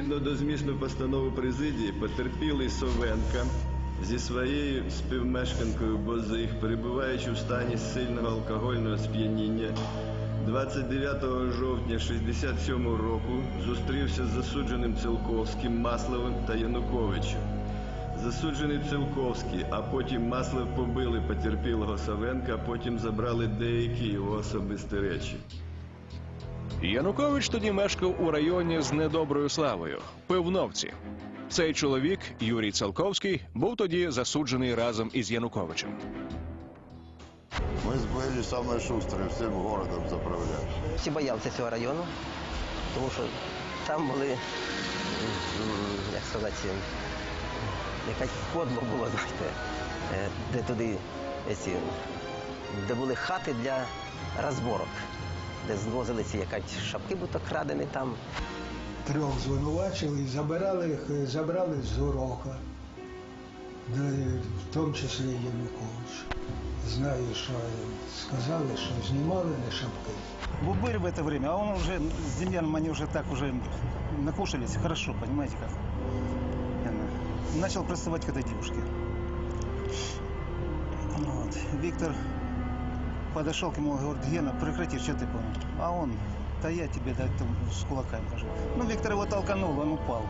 Відповідно до змісту постанови президії, потерпілий Совенка зі своєю співмешканкою Бозих, перебуваючи в стані сильного алкогольного сп'яніння, 29 жовтня 67 року зустрівся з засудженим Цілковським, Масловим та Януковичем. Засуджений Цілковський, а потім Маслов побили потерпілого Савенка, а потім забрали деякі його особисті речі. Янукович тоді мешкав у районі з недоброю славою Пивновці. Цей чоловік, Юрій Цалковський, був тоді засуджений разом із Януковичем. Мы с были самые шустрые, всем городом заправляли. Всі боялися цього району, тому що там були, м, як сказати, якась подло було, знаєте, е, де туди, ці, де були хати для розборок, де звозили ці якась шапки, будто крадені там. трьох звинувачили і забирали їх, е, забрали з урока, де, в тому числі Янукович. Знаю, що сказали, що знімали на шапки. Вы были в это время, а он уже, с Демьяном они уже так уже накушались, хорошо, понимаете как. Э, Начал приставать к этой девушке. Вот. Виктор подошел к нему говорит, Гена, прекрати, что ты понял? А он, да я тебе да, там, с кулаками хожу. Ну, Виктор его толканул, он упал.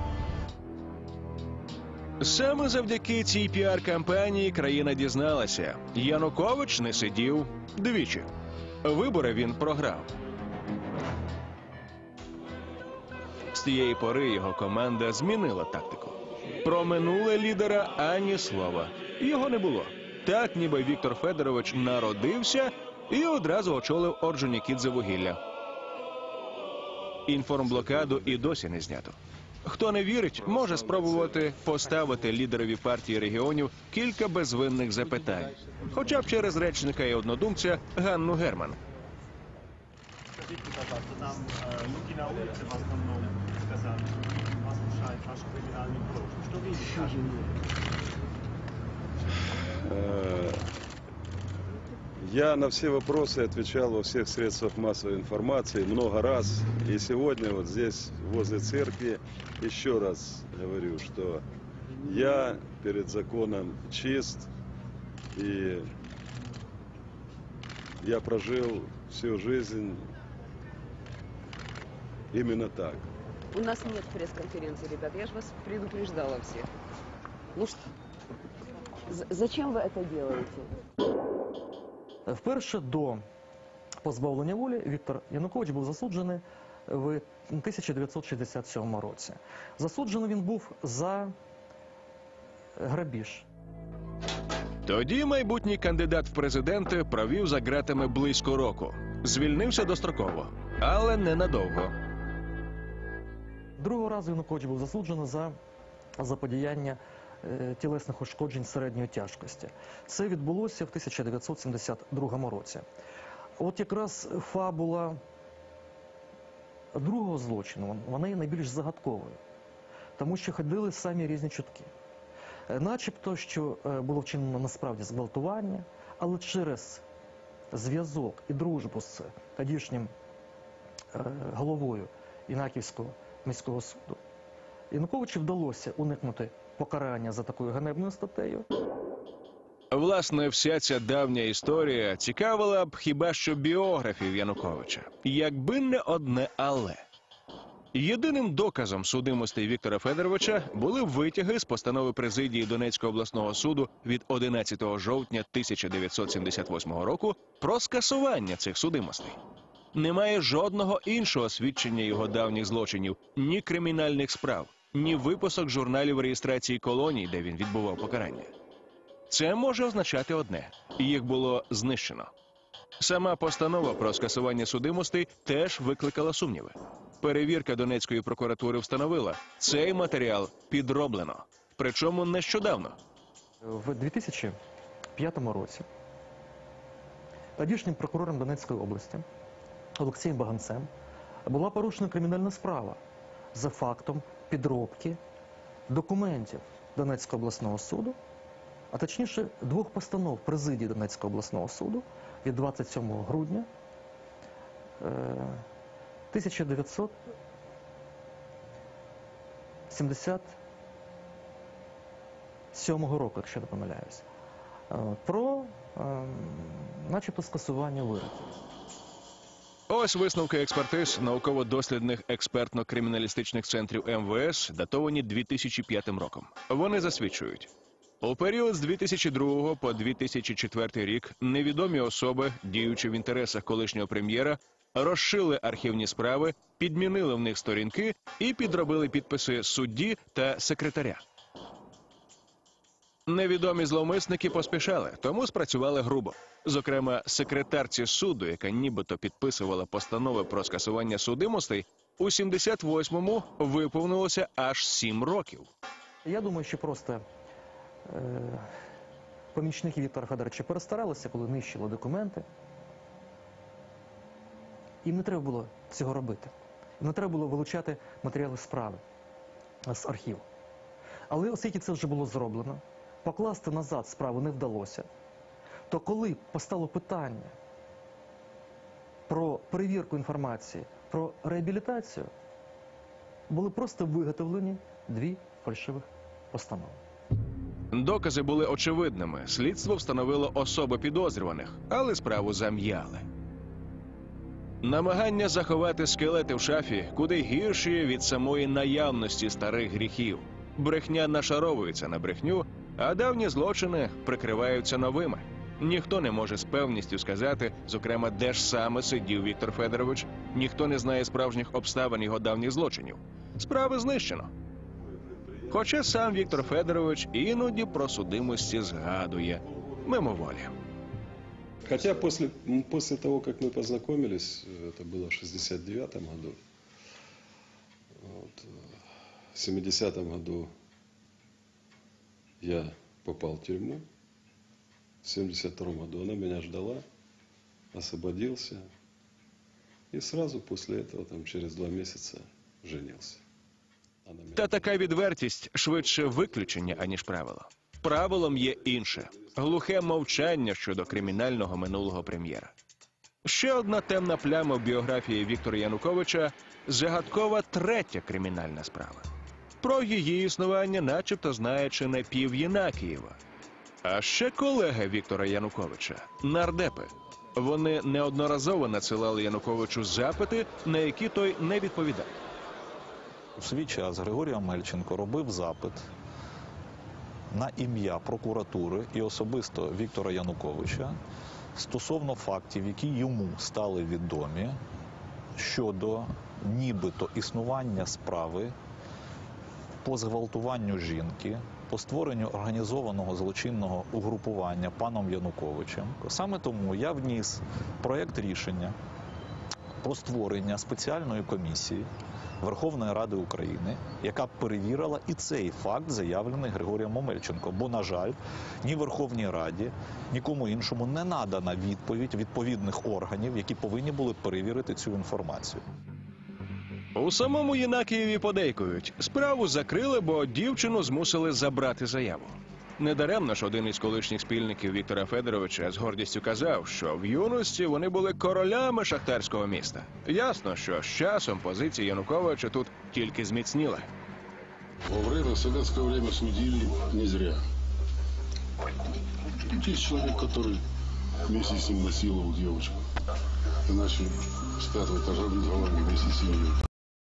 Саме завдяки цій піар-кампанії країна дізналася, Янукович не сидів двічі. Вибори він програв. З тієї пори його команда змінила тактику. Про минуле лідера ані слова. Його не було. Так, ніби Віктор Федорович народився і одразу очолив Орджонікідзе-вугілля. Інформблокаду і досі не знято. Хто не вірить, може спробувати поставити лідерові партії регіонів кілька безвинних запитань, хоча б через речника і однодумця Ганну Герман. Я на все вопросы отвечал во всех средствах массовой информации много раз. И сегодня вот здесь, возле церкви, еще раз говорю, что я перед законом чист. И я прожил всю жизнь именно так. У нас нет пресс-конференции, ребят. Я же вас предупреждала всех. Ну что, зачем вы это делаете? Вперше до позбавлення волі Віктор Янукович був засуджений в 1967 році. Засуджений він був за грабіж. Тоді майбутній кандидат в президенти провів за ґратами близько року. Звільнився достроково, але ненадовго. Другого разу Янукович був засуджений за заподіяння тілесних ушкоджень середньої тяжкості. Це відбулося в 1972 році. От якраз фабула другого злочину, вона є найбільш загадковою, тому що ходили самі різні чутки. Е, Начебто, що е, було вчинено насправді зґвалтування, але через зв'язок і дружбу з тодішнім е, головою Інаківського міського суду. Януковичу вдалося уникнути покарання за такою ганебною статтею. Власне, вся ця давня історія цікавила б хіба що біографів Януковича, якби не одне але. Єдиним доказом судимості Віктора Федоровича були витяги з постанови президії Донецького обласного суду від 11 жовтня 1978 року про скасування цих судимостей. Немає жодного іншого свідчення його давніх злочинів, ні кримінальних справ, ні виписок журналів реєстрації колоній, де він відбував покарання. Це може означати одне: їх було знищено. Сама постанова про скасування судимостей теж викликала сумніви. Перевірка Донецької прокуратури встановила, цей матеріал підроблено. Причому нещодавно. В 2005 році тодішнім прокурором Донецької області Олексієм Баганцем була порушена кримінальна справа за фактом підробки документів Донецького обласного суду, а точніше двох постанов президії Донецького обласного суду від 27 грудня е, 1900 77-го року, якщо не помиляюсь, е, про е, начебто скасування вироків. Ось висновки експертиз науково-дослідних експертно-криміналістичних центрів МВС, датовані 2005 роком. Вони засвідчують. У період з 2002 по 2004 рік невідомі особи, діючи в інтересах колишнього прем'єра, розшили архівні справи, підмінили в них сторінки і підробили підписи судді та секретаря. Невідомі зловмисники поспішали, тому спрацювали грубо. Зокрема, секретарці суду, яка нібито підписувала постанови про скасування судимостей, у 78-му виповнилося аж сім років. Я думаю, що просто е, помічники Віктора Федоровича перестаралися, коли нищили документи. Їм не треба було цього робити. Їм не треба було вилучати матеріали справи з архіву. Але оскільки це вже було зроблено, покласти назад справу не вдалося, то коли постало питання про перевірку інформації, про реабілітацію, були просто виготовлені дві фальшивих постанови. Докази були очевидними. Слідство встановило особи підозрюваних, але справу зам'яли. Намагання заховати скелети в шафі куди гірші від самої наявності старих гріхів. Брехня нашаровується на брехню, а давні злочини прикриваються новими. Ніхто не може з певністю сказати, зокрема, де ж саме сидів Віктор Федорович. Ніхто не знає справжніх обставин його давніх злочинів. Справи знищено. Хоча сам Віктор Федорович іноді про судимості згадує мимоволі. Хотя после, м, после того, как мы познакомились, э, это было в 69 году, вот, э, в 70 году я попал в тюрьму, в 72 году она меня ждала, освободился, и сразу после этого, там, через два месяца, женился. Та така відвертість швидше виключення, аніж правило. Правилом є інше глухе мовчання щодо кримінального минулого прем'єра. Ще одна темна пляма в біографії Віктора Януковича загадкова третя кримінальна справа. Про її існування, начебто, знає чи не пів Єнакієва. А ще колеги Віктора Януковича нардепи. Вони неодноразово надсилали Януковичу запити, на які той не відповідав. У свій час Григорій Амельченко робив запит на ім'я прокуратури і особисто Віктора Януковича стосовно фактів, які йому стали відомі щодо нібито існування справи по зґвалтуванню жінки, по створенню організованого злочинного угрупування паном Януковичем. Саме тому я вніс проєкт рішення про створення спеціальної комісії Верховної Ради України, яка перевірила і цей факт, заявлений Григорієм Омельченко. Бо, на жаль, ні Верховній Раді, нікому іншому не надана відповідь відповідних органів, які повинні були перевірити цю інформацію. У самому Єнакієві подейкують. Справу закрили, бо дівчину змусили забрати заяву. Недаремно ж один із колишніх спільників Віктора Федоровича з гордістю казав, що в юності вони були королями шахтарського міста. Ясно, що з часом позиція Януковича тут тільки зміцніла. Во в советское судили не зря. Есть человек, который вместе с ним насиловал девочку. Иначе с пятого этажа вниз головой вместе с ним.